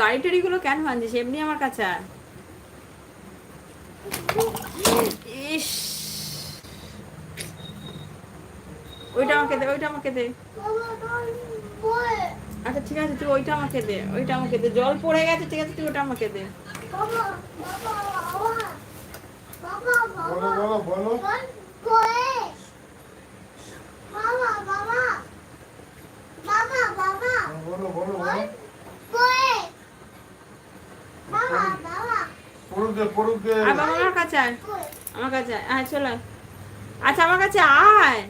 গাড়ি টাড়িগুলো কেন ভাঙছিস? এমনি আমার কাছে আয়। ইস। ওইটা আমাকে দে ওইটা আমাকে দে। আচ্ছা ঠিক আছে তুই ওইটা আমাকে দে ওইটা আমাকে দে। জল পড়ে গেছে ঠিক আছে তুই ওটা আমাকে দে। হ্যাঁ, বলো বলো বলো। পড়ুক পড়ুক আমার কাছে আয়। আমার কাছে আয়। চলে আয়। আচ্ছা আমার কাছে আয়।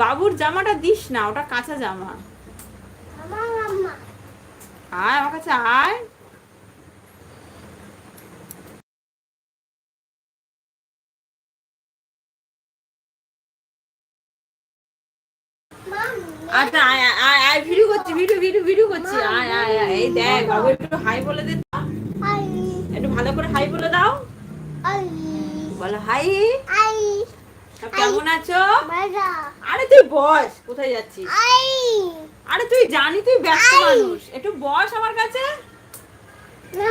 বাবুর জামাটা দিস না ওটা কাঁচা জামা। আয় আমার কাছে আয় মাম্মি আচ্ছা আয় আয়, আয় আয় ভিডিও করছি ভিডিও ভিডিও আয় আয় আয়। এই দেখ, বাবু, একটু হাই বলে দে। একটু ভালো করে হাই বলে দাও। বলো, হাই। কেমন আছো? আরে, তুই বস, কোথায় যাচ্ছিস? আরে, তুই জানি তুই ব্যস্ত মানুষ। একটু বস আমার কাছে। না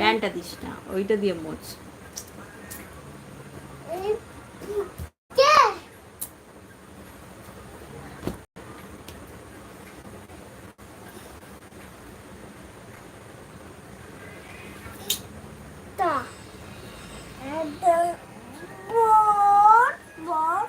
প্যান্টটা দিস না, ওইটা দিয়ে মোচ এই কে তা এটা বড় বড়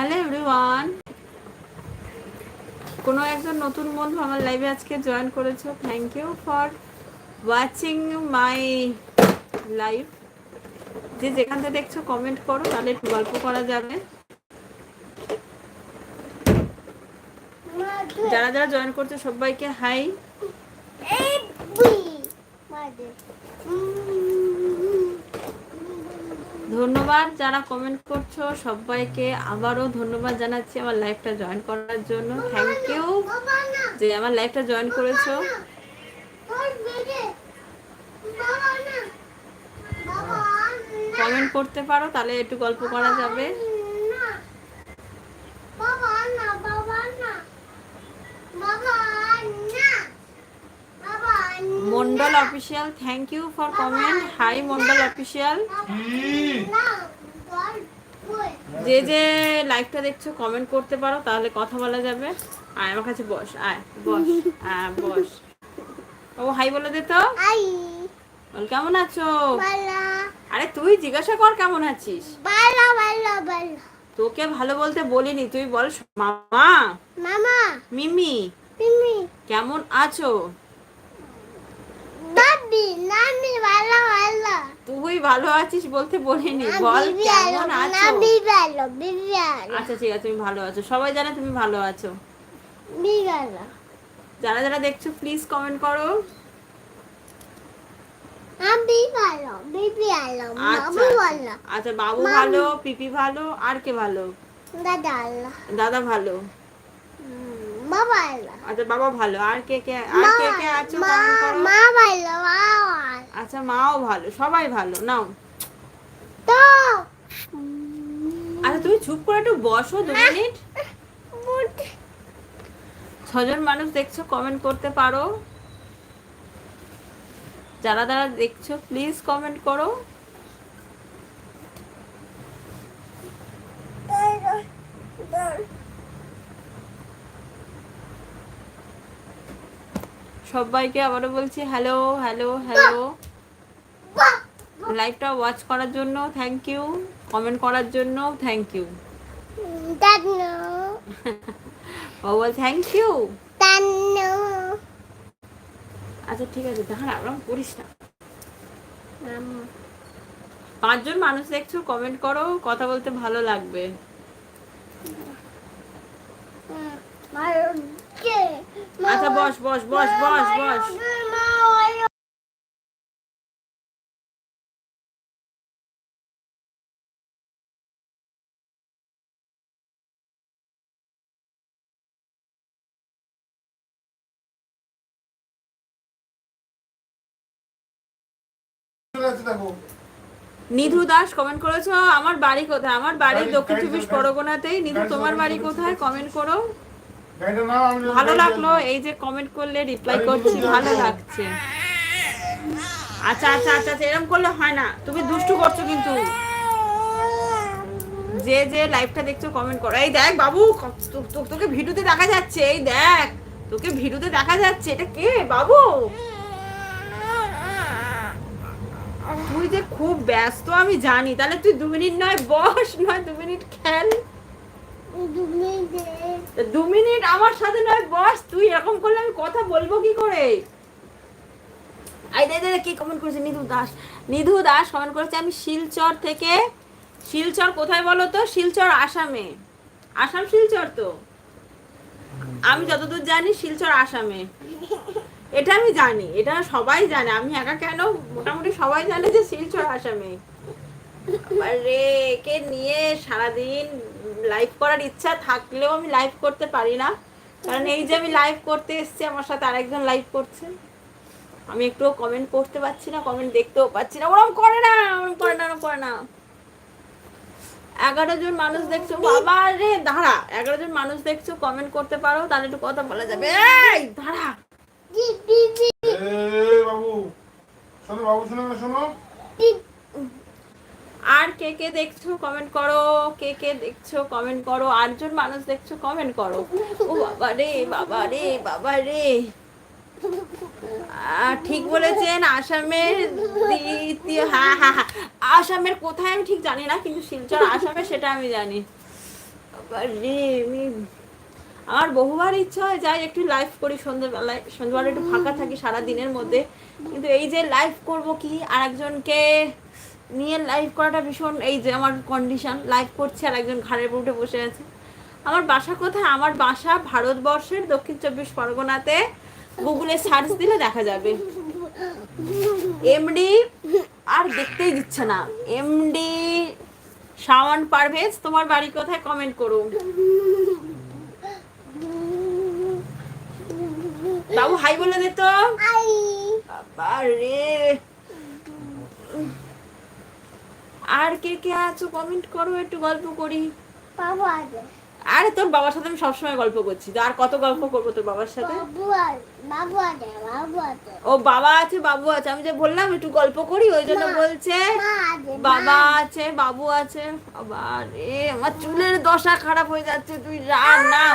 হ্যালো এভরিওয়ান। কোনো একজন নতুন বন্ধু আমার লাইভে আজকে জয়েন করেছ thank you for watching my live যে যেখান থেকে দেখছ কমেন্ট করো, তাহলে একটু গল্প করা যাবে। যারা যারা জয়েন করছ, সবাইকে হাই ধন্যবাদ যারা কমেন্ট করছ, সবাইকে আবারও ধন্যবাদ জানাচ্ছি আমার লাইফটা জয়েন করার জন্য। থ্যাংক ইউ যে আমার লাইফটা জয়েন করেছ। কমেন্ট করতে পারো, তাহলে একটু গল্প করা যাবে না বাবা না বাবা না বাবা না বাবা Mondal official thank you for comment hi Mondal official. যে যে লাইভটা দেখছ কমেন্ট করতে পারো তাহলে কথা বলা যাবে। আয় আমার কাছে বস আয় বস হ্যাঁ বস। ও হাই বলে দে তো। বল কেমন আছো? আরে তুই জিজ্ঞাসা কর কেমন আছিস? বালা বালা বালা তোকে ভালো বলতে বলিনি তুই বল মামা। মামা। মিমি। মিমি। কেমন আছো? তুই ভালো আছিস বলতে বলিনি। বল কেমন আছো? আচ্ছা ঠিক আছে তুমি ভালো আছো। সবাই জানে তুমি ভালো আছো। যারা যারা দেখছ প্লিজ কমেন্ট করো। আমি ভালো বিবালো আচ্ছা মামু আচ্ছা। ভালো। আচ্ছা বাবু ভালো পিপি ভালো আর কে ভালো? দাদা দাদা ভালো। বাবা আচ্ছা বাবা ভালো। আর কে কে আর কে কে আছো? মা ভালো আচ্ছা মাও ভালো সবাই ভালো। নাও। তো আচ্ছা তুমি চুপ করে একটু বসো দু মিনিট। ছজন মানুষ দেখছ কমেন্ট করতে পারো। যারা যারা দেখছ প্লিজ কমেন্ট করো। সবাইকে আবারও বলছি হ্যালো হ্যালো হ্যালো। লাইভটা ওয়াচ করার জন্য থ্যাংক ইউ কমেন্ট করার জন্য থ্যাংক ইউ ও বল থ্যাংক ইউ আচ্ছা ঠিক আছে দাঁড়া ওরকম করিস না। পাঁচজন মানুষ দেখছ কমেন্ট করো কথা বলতে ভালো লাগবে। আচ্ছা boss boss boss boss boss. Nidhu Das comment করেছ? আমার বাড়ি কোথায়? আমার বাড়ি দক্ষিণ চব্বিশ পরগনাতেই। নিধু তোমার বাড়ি কোথায়? কমেন্ট করো। ভালো লাগল এই যে কমেন্ট করলে রিপ্লাই করছি ভালো লাগছে। আচ্ছা আচ্ছা আচ্ছা আচ্ছা এরকম করলে হয় না তুমি দুষ্টু করছ কিন্তু। যে যে লাইভটা দেখছ কমেন্ট করো। এই দেখ বাবু তোকে ভিডিওতে দেখা যাচ্ছে এই দেখ তোকে ভিডিওতে দেখা যাচ্ছে এটা কে বাবু? তুই যে খুব ব্যস্ত আমি জানি তাহলে তুই দু মিনিট নয় বস নয় দু মিনিট খেল। দু মিনিট আমার সাথে নয়, বস, তুই এরকম করলে আমি কথা বলব কি করে? কি কমেন্ট করেছে? নিধু দাস। নিধু দাস কমেন্ট করেছে, আমি শিলচর থেকে, শিলচর কোথায় বলো তো? শিলচর, আসামে। আসাম, শিলচর তো? আমি যতদূর জানি, শিলচর, আসামে। এটা আমি জানি, এটা সবাই জানে। আমি একা কেন? মোটামুটি সবাই জানে যে শিলচর, আসামে। রে একে নিয়ে সারাদিন লাইভ করার ইচ্ছা থাকলেও আমি লাইভ করতে পারি না। কারণ এই যে আমি লাইভ করতে এসেছি আমার সাথে আরেকজন লাইভ করছে। আমি একটু কমেন্ট পড়তে পারছি না কমেন্ট দেখতেও পাচ্ছি না। ওরকম করে না ওরকম করে না ওরকম করে না। এগারো জন মানুষ দেখছ বাবা রে দাঁড়া। এগারো জন মানুষ দেখছ কমেন্ট করতে পারো তাহলে একটু কথা বলা যাবে। এই দাঁড়া। বাবু। শোনো বাবু শোনো শোনো। কে কে দেখছ কমেন্ট করো? কে কে দেখছ কমেন্ট করো? আটজন মানুষ দেখছ কমেন্ট করো? ও বাবা রে বাবা রে বাবা রে। ঠিক বলেছেন আসামের দ্বিতীয় হ্যাঁ হ্যাঁ হ্যাঁ আসামের কোথায় আমি ঠিক জানি না, কিন্তু শিলচর আসামে সেটা আমি জানি। রে, আমি আমার বহুবার ইচ্ছা হয় যাই একটু লাইভ করি সন্ধ্যেবেলায়। সন্ধ্যেবেলা একটু ফাঁকা থাকি সারা দিনের মধ্যে। কিন্তু এই যে লাইভ করব কি? আর একজনকে নিয়ে লাইভ করাটা ভীষণ এই যে আমার কন্ডিশন লাইভ করছে আর একজন ঘাড়ের উঠে বসে আছে। আমার বাসা কোথায়? আমার বাসা ভারতবর্ষের দক্ষিণ চব্বিশ পরগনাতে। গুগলে সার্চ দিলে দেখা যাবে। এমডি আর দেখতেই দিচ্ছে না। এমডি শাওয়ান পারভেজ তোমার বাড়ি কোথায়? কমেন্ট করুন বাবু হাই বলে দে তো। বাবা রে আর কে কে আছো? কমেন্ট করো একটু গল্প করি। আরে তোর বাবার সাথে আমি সবসময় গল্প করছি। তো আর কত গল্প করব তোর বাবার সাথে? ও বাবা আছে বাবু আছে। আমি যে বললাম একটু গল্প করি ওই জন্য বলছে বাবা আছে বাবু আছে। বাবা রে আমার চুলের দশা খারাপ হয়ে যাচ্ছে তুই রান না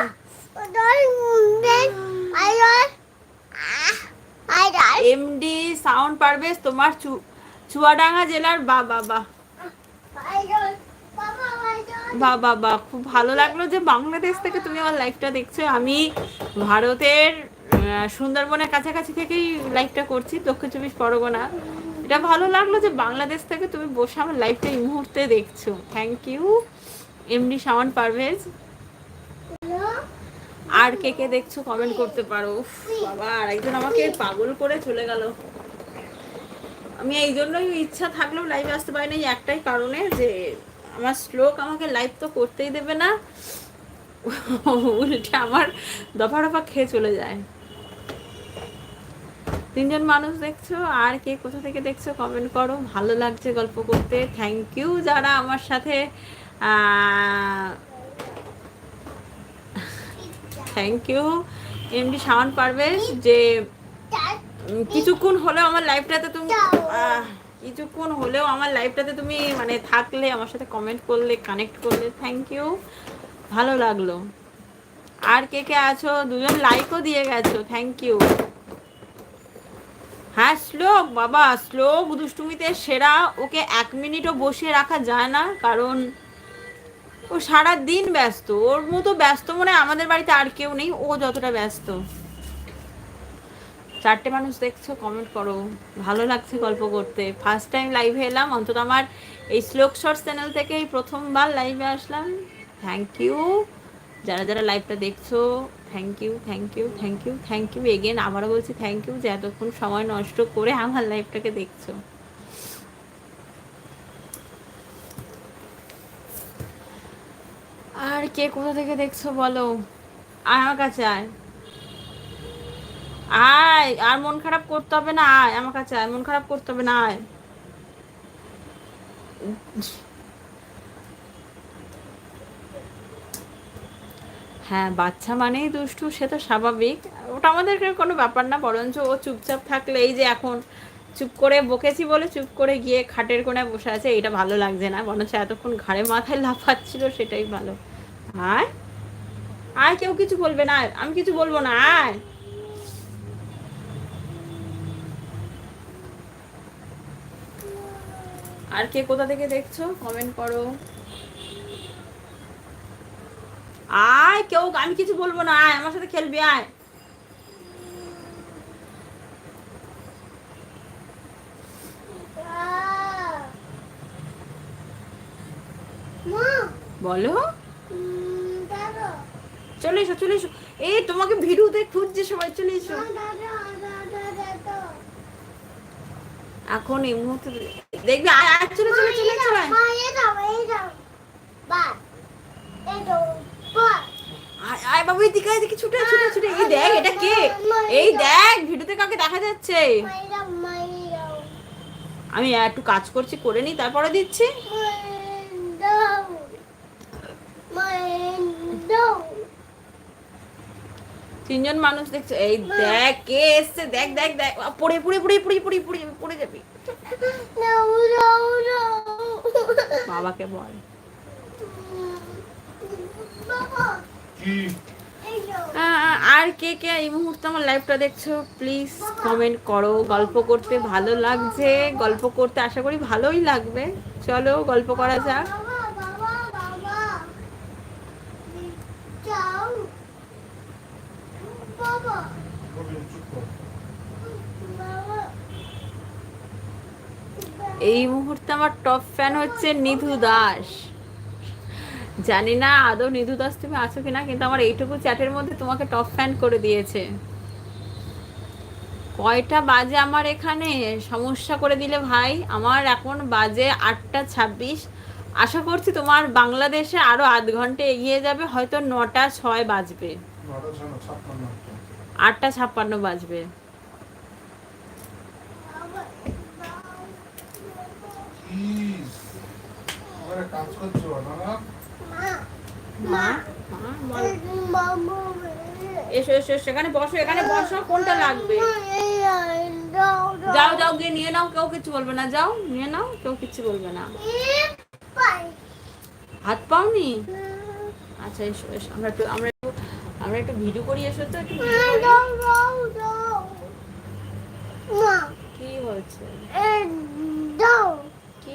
এমডি সাউন্ড পারবেশ তোমার চুয়াডাঙ্গা জেলার বা বাবা। বা বাবা খুব ভালো লাগল যে বাংলাদেশ থেকে তুমি আমার লাইভটা দেখছ। আমি ভারতের সুন্দরবনের কাছাকাছি থেকেই লাইভটা করছি, দক্ষিণ চব্বিশ পরগনা। এটা ভালো লাগল যে বাংলাদেশ থেকে তুমি বসে আমার লাইভটা এই মুহূর্তে দেখছ। Thank you MD Sawan Parvez আর কে কে দেখছ কমেন্ট করতে পারো। বাবা আর একজন আমাকে পাগল করে চলে গেল। আমি এই জন্যই ইচ্ছা থাকলেও লাইভে আসতে পারি না একটাই কারণে যে আমার শ্লোক আমাকে লাইভ তো করতেই দেবে না। উল্টে আমার দফা দফা খেয়ে চলে যায়। তিনজন মানুষ দেখছ, আর কে কোথা থেকে দেখছ কমেন্ট করো। ভালো লাগছে গল্প করতে। থ্যাংক ইউ যারা আমার সাথে থ্যাংক ইউ এমডি সামান পারবেশ যে কিছুক্ষণ হলেও আমার লাইফটাতে তুমি কিছুক্ষণ হলেও আমার লাইফটাতে তুমি মানে থাকলে, আমার সাথে কমেন্ট করলে কানেক্ট করলে থ্যাংক ইউ ভালো লাগল। আর কে কে আছো? দুজন লাইকও দিয়ে গেছো থ্যাংক ইউ হ্যাঁ শ্লোক, বাবা, শ্লোক দুষ্টুমিতে সেরা। ওকে এক মিনিটও বসিয়ে রাখা যায় না, কারণ ও সারা দিন ব্যস্ত। ওর মতো ব্যস্ত মনে আমাদের বাড়িতে আর কেউ নেই, ও যতটা ব্যস্ত। চারটে মানুষ দেখছ কমেন্ট করো। ভালো লাগছে গল্প করতে। ফার্স্ট টাইম লাইভে এলাম, অন্তত আমার এই শ্লোক শর্টস চ্যানেল থেকে এই প্রথমবার লাইভে আসলাম। থ্যাংক ইউ যারা যারা লাইভটা দেখছ thank you thank you thank you thank you again আবারও বলছি থ্যাংক ইউ যে এতক্ষণ সময় নষ্ট করে আমার লাইভটাকে দেখছ। আর কে কোথা থেকে দেখছ বলো? আয় আমার কাছে আয়। আয়, আর মন খারাপ করতে হবে না, আয়, আমার কাছে আয়, মন খারাপ করতে হবে না, আয়। হ্যাঁ বাচ্চা মানেই দুষ্টু, সে তো স্বাভাবিক। ওটা আমাদের কোনো ব্যাপার না, বরঞ্চ ও চুপচাপ থাকলে এই যে এখন চুপ করে বকেছি বলে চুপ করে গিয়ে খাটের কোনায় বসে আছে এটা ভালো লাগছে না, বরঞ্চ এতক্ষণ ঘাড়ে মাথায় লাফাচ্ছিল, সেটাই ভালো। আয় আয়, কেউ কিছু বলবে না আমি কিছু বলব না, আয়। আর কে কোথা থেকে দেখছ? কমেন্ট করো। আয়, কেউ আমি কিছু বলব না, আয়, আমার সাথে খেলবি, আয়। বলো। চলে এসো চলে এসো। এই, তোমাকে ভিডিওতে খুঁজছে সবাই, চলে এসো। এখন এই মুহূর্তে দেখবি আয় আয় চলে চলে চলে চলে। আয়। বাবু এদিকে এদিকে ছুটে ছুটে ছুটে। এই দেখ এটা কে? এই দেখ ভিডিওতে কাকে দেখা যাচ্ছে। আমি একটু কাজ করছি করে নি তারপরে দিচ্ছি মা এই দাও মা এই দাও তিনজন মানুষ দেখছে এই দেখ কে এসছে দেখ দেখ দেখ পড়ে পড়ে পড়ে পড়ে পড়ে পড়ে পড়ে যাবি। বাবাকে বল। আর কে কে এই মুহূর্তে আমার লাইভটা দেখছ প্লিজ কমেন্ট করো গল্প করতে ভালো লাগছে গল্প করতে আশা করি ভালোই লাগবে। চলো গল্প করা যাক বাবা বাবা বাবা যাও বাবা বলবি, চুপ কর। বাবা এই মুহূর্তে আমার টপ ফ্যান হচ্ছে নিধু দাস। জানি না আদৌ নিধু দাস তুমি আছো কিনা কিন্তু আমার এইটুকু চ্যাটের মধ্যে তোমাকে টপ ফ্যান করে দিয়েছে। কয়টা বাজে আমার এখানে? সমস্যা করে দিলে ভাই আমার এখন বাজে আটটা ছাব্বিশ। আশা করছি তোমার বাংলাদেশে আরও আধ ঘণ্টা এগিয়ে যাবে হয়তো নটা ছয় বাজবে। আটটা ছাপ্পান্ন বাজবে। Please, ঘরে কাজ করছ না না? মা মা মা। বলো। বাবু এসো এসো এসো, এখানে বসো এখানে বসো কোনটা লাগবে? যাও যাও গিয়ে নিয়ে নাও কেউ কিছু বলবে না যাও নিয়ে নাও কেউ কিছু বলবে না। হাত পাওনি? আচ্ছা এসো এসো আমরা একটু আমরা একটু আমরা একটু ভিডিও করি এসো তো একটু কি হয়েছে?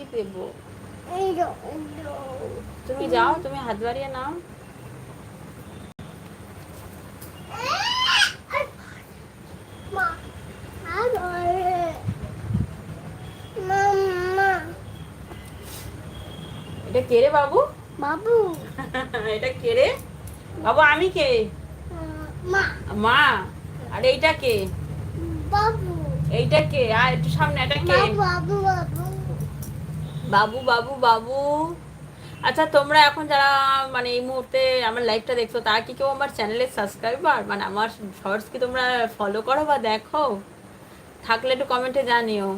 কি দেবো? তুমি যাও তুমি হাত বাড়িয়ে নাও এটা কে রে বাবু? বাবু। এটা কে রে? বাবু আমি কে? মা। মা? আর এইটা কে? বাবু। এইটা কে? আর একটু সামনে এটা কে? বাবু বাবু। বাবু বাবু বাবু। আচ্ছা তোমরা এখন যারা মানে এই মুহূর্তে আমার লাইভটা দেখছ তারা কি কেউ আমার চ্যানেলের সাবস্ক্রাইবার মানে আমার শর্টস কি তোমরা ফলো করো বা দেখো? থাকলে একটু কমেন্টে জানিও।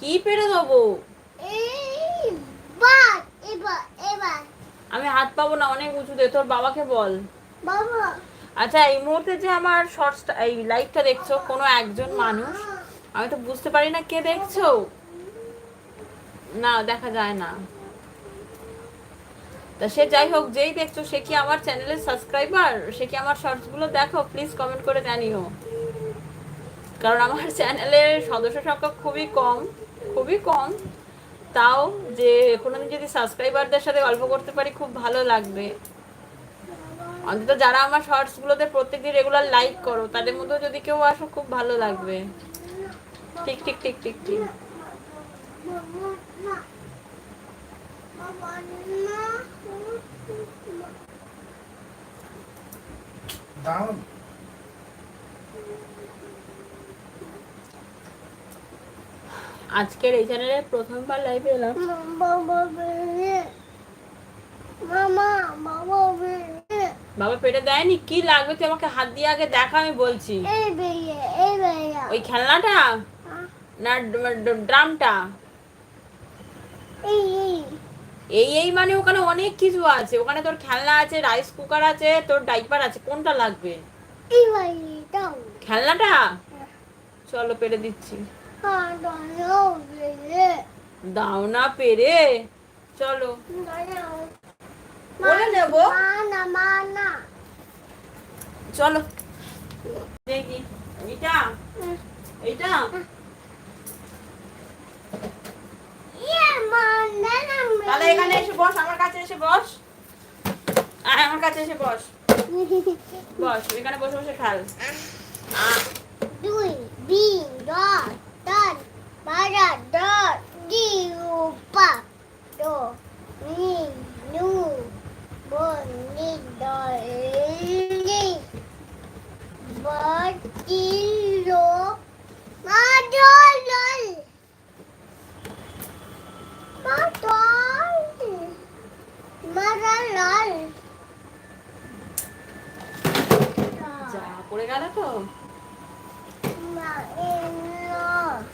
কি পেরে দেবো? আমি হাত পাবো না অনেক উঁচুতে। তোর বাবাকে বল। বাবা। আচ্ছা এই মুহূর্তে যে আমার শর্টসটা এই লাইভটা দেখছ কোনো একজন মানুষ আমি তো বুঝতে পারি না কে দেখছ। না, দেখা যায় না। তা সে যাই হোক, যেই দেখছ, সে কি আমার চ্যানেলের সাবস্ক্রাইবার সে কি আমার শর্টসগুলো দেখো? প্লিজ কমেন্ট করে জানিও। কারণ আমার চ্যানেলের সদস্য সংখ্যা খুবই কম খুবই কম। তাও যে কোনোদিন যদি সাবস্ক্রাইবারদের সাথে গল্প করতে পারি, খুব ভালো লাগবে। অন্তত যারা আমার শর্টসগুলোতে প্রত্যেকদিন রেগুলার লাইক করো, তাদের মধ্যেও যদি কেউ আসো, খুব ভালো লাগবে। ঠিক ঠিক ঠিক ঠিক ঠিক আজকের এই চ্যানেলে প্রথমবার লাইভে এলাম। মামা বাবা পেটে দেয়নি? কি লাগবে? তুই আমাকে হাত দিয়ে আগে দেখা আমি বলছি। ওই খেলনাটা? না ড্রামটা? এই এই। মানে ওখানে অনেক কিছু আছে। ওখানে তোর খেলনা আছে রাইস কুকার আছে তোর ডাইপার আছে। কোনটা লাগবে? খেলনাটা? চলো পেরে দিচ্ছি। হ্যাঁ দাও না পেরে। চলো। বলে নেব। চলো। দেখি। এইটা? এইটা ইয়ে মানা না তাহলে এখানে এসে বস আমার কাছে এসে বস আয় আমার কাছে এসে বস বস এখানে বসে বসে খেল দুই তিন দশ দশ বারো দশ জিরো পাঁচ দো নি নু বন নি দলি বটিলো মাদল মাদল মাদল যা পড়ে গেল তো।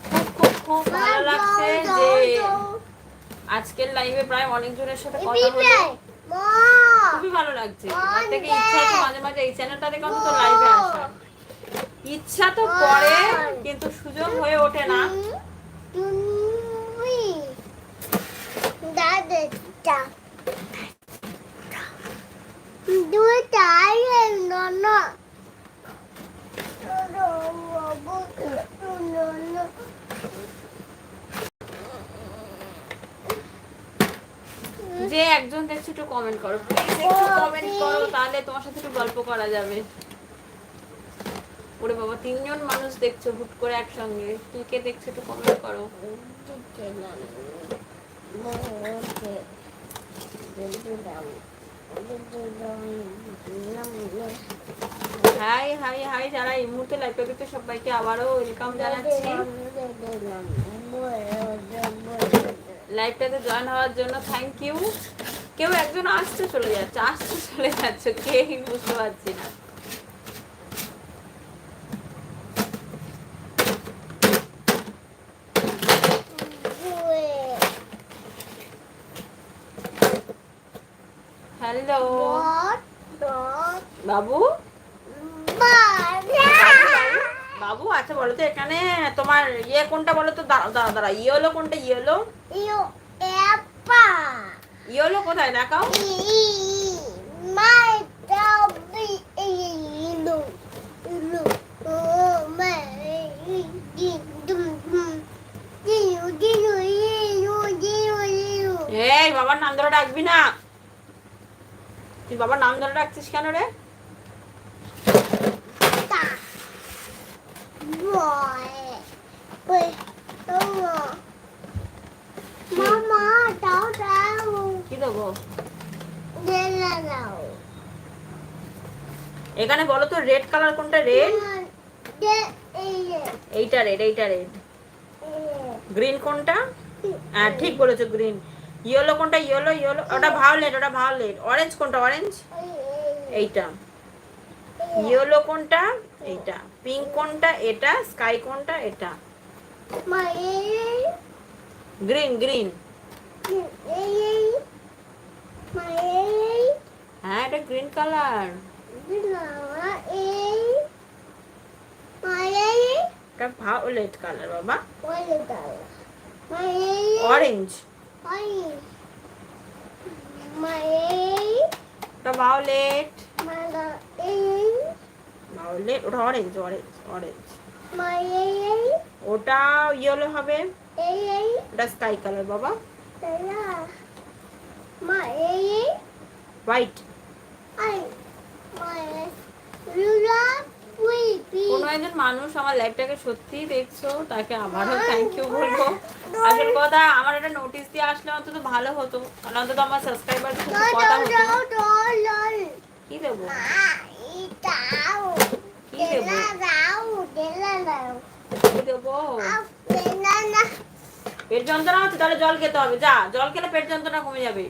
খুব খুব খুব ভালো লাগছে যে আজকের লাইভে প্রায় অনেকজনের সাথে কথা হলো। খুবই ভালো লাগছে। এবার থেকে ইচ্ছা। আছে মাঝে মাঝে এই চ্যানেলটা থেকে অন্তত লাইভে আসার ইচ্ছা তো করে কিন্তু সুযোগ হয়ে ওঠে না তুমি দাদা দুই তাই না যে একজন দেখছ একটু কমেন্ট করো। প্লিজ একটু কমেন্ট করো তাহলে তোমার সাথে একটু গল্প করা যাবে। ওরে বাবা তিনজন মানুষ দেখছ হুট করে একসঙ্গে। তুই কে দেখছ একটু কমেন্ট করো। হাই হাই হাই যারা এই মুহূর্তে লাইভে দেখতে সবাইকে আবারও ওয়েলকাম জানাচ্ছি। লাইভটাতে জয়েন হওয়ার জন্য থ্যাংক ইউ কেউ একজন আসতে চলে যাচ্ছে আসতে চলে যাচ্ছে কে বুঝতে পারছি না। বাবু? বাবু। আচ্ছা বলো তো এখানে তোমার ইয়ে কোনটা বলো তো? দাঁড়া দাঁড়া দাঁড়া ইয়েলো কোনটা? ইয়েলো? ইয়েলো কোথায়? দেখাও. এই বাবার নাম ধরে ডাকবি না। তুই বাবার নাম ধরে ডাকছিস কেন রে. কি দেবো? এখানে বলো তো রেড কালার কোনটা রেড এইটা রেড এইটা রেড গ্রিন কোনটা? হ্যাঁ ঠিক বলেছ গ্রিন ইয়েলো কোনটা? ইয়েলো ইয়েলো ওটা ভায়োলেট ওটা ভায়োলেট অরেঞ্জ কোনটা? অরেঞ্জ এইটা। ইয়েলো কোনটা? এইটা। পিঙ্ক কোনটা? এটা। স্কাই কোনটা? এটা। Green green. হ্যাঁ এটা গ্রিন কালার. এটা ভায়োলেট কালার বাবা. Orange My. My ele. ওটা ভায়োলেট My ele. ভায়োলেট ওটা অরেঞ্জ অরেঞ্জ অরেঞ্জ মা এই এই ওটা ইয়েলো হবে এই এই ওটা স্কাই কালার বাবা তেলা মা এই এই হোয়াইট আই মা রুলা পুই পি কোনো একজন মানুষ আমার লাইফটাকে সত্যি দেখছ তাকে আবারও থ্যাংক ইউ বলব। আসল কথা আমার একটা নোটিশ দিয়ে আসলে অন্তত ভালো হতো। কারণ অন্তত আমার সাবস্ক্রাইবার কথা হতো। কি দেবো? কি কি পেট যন্ত্রণা হচ্ছে তাহলে জল খেতে হবে। যা জল খেলে পেট যন্ত্রণা কমে যাবে।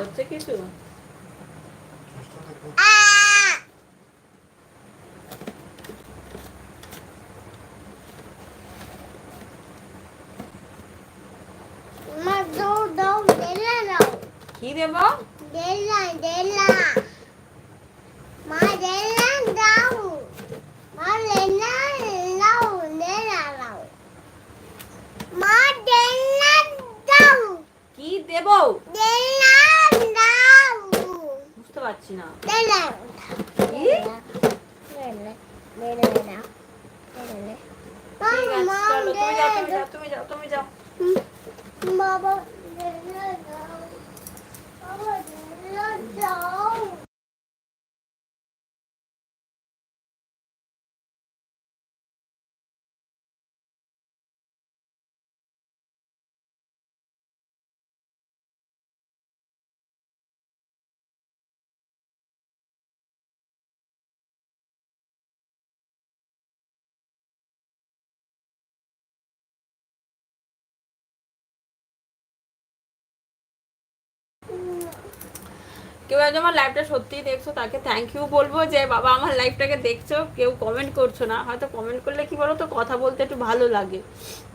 হচ্ছে কিছু আ মা দাও দাও তেলা দাও কি দেবো তেলা তেলা মা তেলা দাও মা তেলা দাও তেলা দাও মা তেলা দাও কি দেবো তেলা দাও বুঝতে পারছি না তেলা কি তেলা তেলা দাও তেলা ঠিক আছে চলো তুমি যাও তুমি যাও তুমি যাও তুমি যাও বাবা তেলা দাও বাবা তেলা দাও কেউ একজন আমার লাইভটা সত্যিই দেখছ, তাকে থ্যাংক ইউ বলব যে, বাবা, আমার লাইভটাকে দেখছ, কেউ কমেন্ট করছ না। হয়তো কমেন্ট করলে কি বলো তো কথা বলতে একটু ভালো লাগে।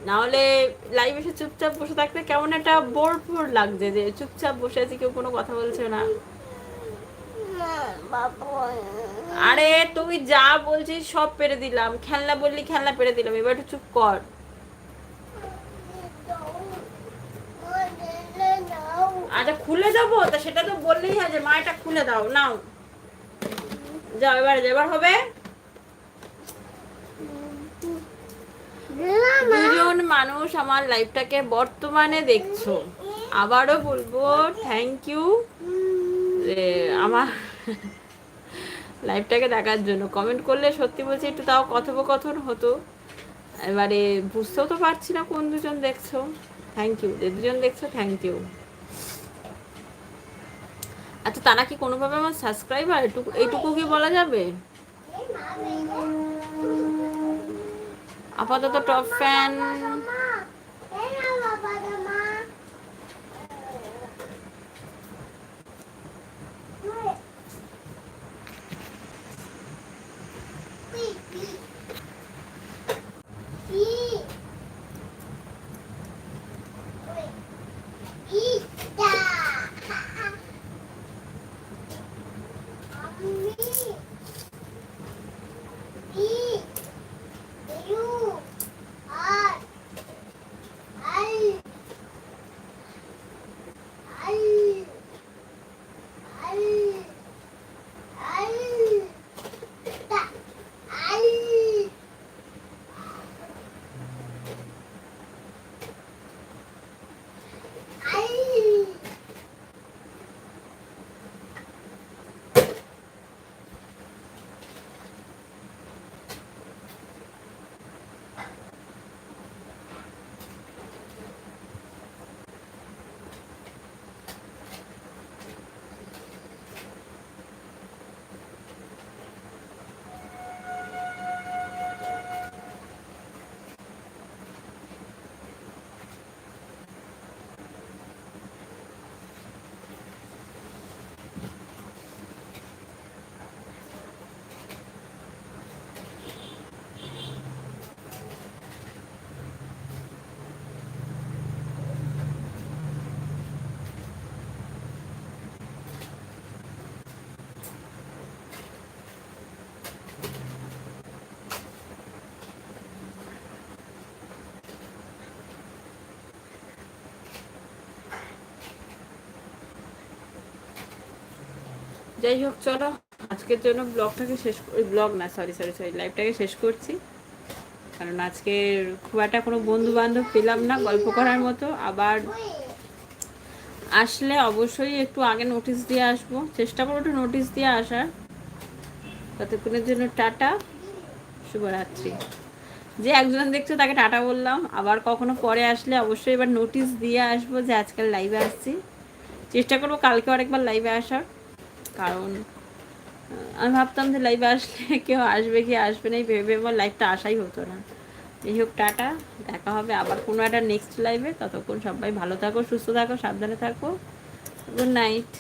না হলে লাইভ এসে চুপচাপ বসে থাকতে কেমন একটা বোর ফোর লাগছে যে, চুপচাপ বসে আছি, কেউ কোনো কথা বলছে না। আরে তুই যা বলছিস সব পেরে দিলাম। খেলনা বললি, খেলনা পেরে দিলাম। এবার একটু চুপ কর। আচ্ছা খুলে দেবো তা সেটা তো বললেই হয় যে, মা, এটা খুলে দাও, নাও। যাও, এবার এবার হবে? দুজন মানুষ আমার লাইফটাকে বর্তমানে দেখছ। আবারও বলব থ্যাংক ইউ আমার লাইভটাকে দেখার জন্য। কমেন্ট করলে সত্যি বলছি, একটু তাও কথোপকথন হতো। এবারে বুঝতেও তো পারছি না কোন দুজন দেখছ। থ্যাংক ইউ যে দুজন দেখছ থ্যাংক ইউ আচ্ছা তারা কি কোনোভাবে আমার সাবস্ক্রাইবার এটুকু এইটুকু কি বলা যাবে? আপাতত টপ ফ্যান যাই হোক, চলো। আজকের জন্য ব্লগটাকে শেষ ব্লগ না সরি সরি সরি লাইভটাকে শেষ করছি। কারণ আজকে খুব একটা কোনো বন্ধু বান্ধব পেলাম না গল্প করার মতো। আবার আসলে অবশ্যই একটু আগে নোটিশ দিয়ে আসব। চেষ্টা করব একটু নোটিশ দিয়ে আসার। ততক্ষণের জন্য টাটা, শুভরাত্রি। যে একজন দেখছ তাকে টাটা বললাম। আবার কখনো পরে আসলে অবশ্যই এবার নোটিশ দিয়ে আসব যে আজকাল লাইভে আসছি। চেষ্টা করব কালকে আরেকবার লাইভে আসার। কারণ আমি ভাবতাম যে লাইভে আসলে কেউ আসবে কি আসবে না, এই ভেবে আমার লাইভটা আসাই হতো না। যাই হোক, টাটা, দেখা হবে আবার কোনো একটা নেক্সট লাইভে ততক্ষণ সবাই ভালো থাকো, সুস্থ থাকো, সাবধানে থাকো। Good night